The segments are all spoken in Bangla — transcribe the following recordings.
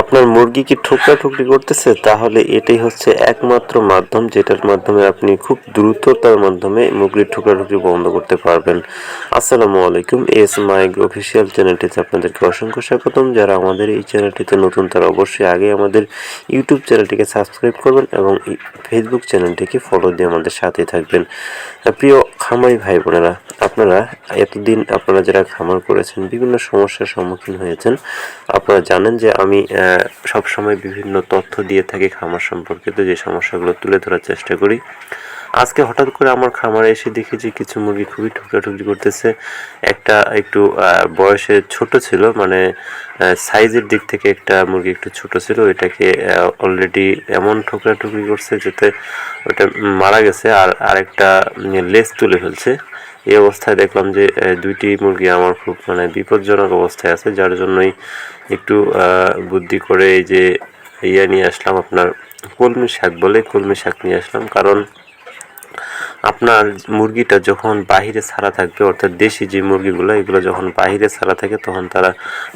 আপনার মুরগি কি ঠোকরা ঠুকরি করতেছে? তাহলে এটাই হচ্ছে একমাত্র মাধ্যম যেটার মাধ্যমে আপনি খুব দ্রুততার মাধ্যমে মুরগির ঠোকরা ঠুকরি বন্ধ করতে পারবেন। আসসালামু আলাইকুম, এস মাইক অফিসিয়াল চ্যানেলটিতে আপনাদেরকে অসংখ্য স্বাগতম। যারা আমাদের এই চ্যানেলটিতে নতুন, তারা অবশ্যই আগে আমাদের ইউটিউব চ্যানেলটিকে সাবস্ক্রাইব করবেন এবং ফেসবুক চ্যানেলটিকে ফলো দিয়ে আমাদের সাথে থাকবেন। প্রিয় খামারি ভাই বোনেরা আপনারা এতদিন আপনারা যারা খামার করেছেন, বিভিন্ন সমস্যার সম্মুখীন হয়েছেন, আপনারা জানেন যে আমি সব সময় বিভিন্ন তথ্য দিয়ে থাকি খামার সম্পর্কিত যে সমস্যাগুলো তুলে ধরার চেষ্টা করি। আজকে হঠাৎ করে আমার খামারে এসে দেখি যে কিছু মুরগি খুবই ঠুকরাঠুকরি করতেছে। একটা একটু বয়সে ছোট ছিল মানে সাইজের দিক থেকে একটা মুরগি একটু ছোট ছিল এটাকে অলরেডি এমন ঠুকরাঠুকরি করছে যাতে ওটা মারা গেছে আর আরেকটা লেজ তুলে ফেলছে। এই অবস্থায় দেখলাম যে দুইটি মুরগি আমার খুব মানে বিপজ্জনক অবস্থায় আছে, যার জন্যই একটু বুদ্ধি করে এই যে ইয়ে নিয়ে আসলাম আপনার কলমি শাক বলে কলমি শাক নিয়ে আসলাম। কারণ আপনার মুরগিটা যখন বাহিরে ছাড়া থাকবে, অর্থাৎ দেশি যে মুরগিগুলো, এগুলো যখন বাহিরে ছাড়া থাকে, তখন তারা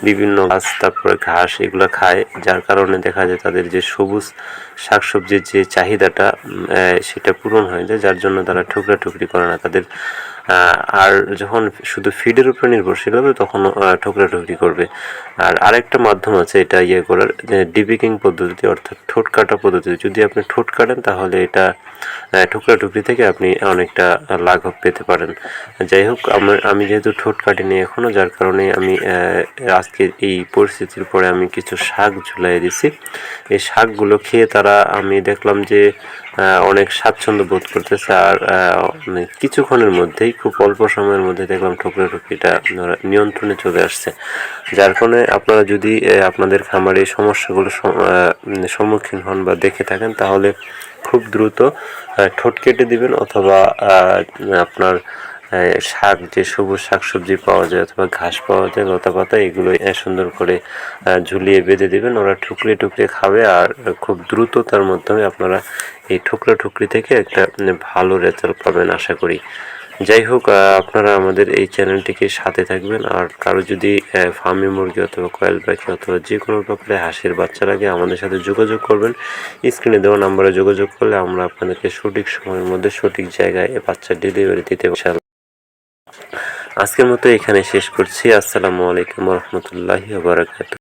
বিভিন্ন গাছ, তারপরে ঘাস এগুলো খায়। যার কারণে দেখা যায় তাদের যে সবুজ শাকসবজির যে চাহিদাটা সেটা পূরণ হয়ে যায়, যার জন্য তারা ঠুকরা ঠুকরি করে না। তাদের আর যখন শুধু ফিডের উপর নির্ভরশীল হবে, তখন ঠোকরা ঠুকরি করবে। আর আরেকটা মাধ্যম আছে এটা ইয়ে করার ডিপিকিং পদ্ধতিতে অর্থাৎ ঠোঁট কাটা পদ্ধতিতে যদি আপনি ঠোঁট কাটেন, তাহলে এটা ঠুকরা টুকরি থেকে আপনি অনেকটা লাঘব পেতে পারেন। যাই হোক, আমার, আমি যেহেতু ঠোঁট কাটিনি এখনও যার কারণে আমি আজকে এই পরিস্থিতির পরে আমি কিছু শাক ঝুলাই দিছি। এই শাকগুলো খেয়ে তারা, আমি দেখলাম যে অনেক স্বাচ্ছন্দ্য বোধ করতেছে আর কিছুক্ষণের মধ্যেই, খুব অল্প সময়ের মধ্যে দেখলাম ঠুকরা টুকরিটা নিয়ন্ত্রণে চলে আসছে। যার ফলে আপনারা যদি আপনাদের খামারে এই সমস্যাগুলো সম্মুখীন হন বা দেখে থাকেন, তাহলে খুব দ্রুত ঠোঁট কেটে দিবেন অথবা আপনার শাক, যে সবুজ শাকসবজি পাওয়া যায় অথবা ঘাস পাওয়া যায়, লতা পাতা, এগুলো সুন্দর করে ঝুলিয়ে বেঁধে দিবেন। ওরা ঠুকরে টুকরে খাবে আর খুব দ্রুত তার মাধ্যমে আপনারা এই ঠুকরা ঠুকরি থেকে একটা ভালো রেজাল্ট পাবেন আশা করি। যাই হোক আপনারা আমাদের এই চ্যানেলটিকে সাথে থাকবেন আর কারও যদি ফার্মি মুরগি অথবা কয়েল পাখি অথবা যে কোনো প্রকারের হাঁসের বাচ্চা লাগে আমাদের সাথে যোগাযোগ করবেন। স্ক্রিনে দেওয়া নাম্বারে যোগাযোগ করলে আমরা আপনাদেরকে সঠিক সময়ের মধ্যে সঠিক জায়গায় বাচ্চা ডেলিভারি দিতে আজকের মতো এখানে শেষ করছি। আসসালামু আলাইকুম রহমতুল্লাহি বারাকাতু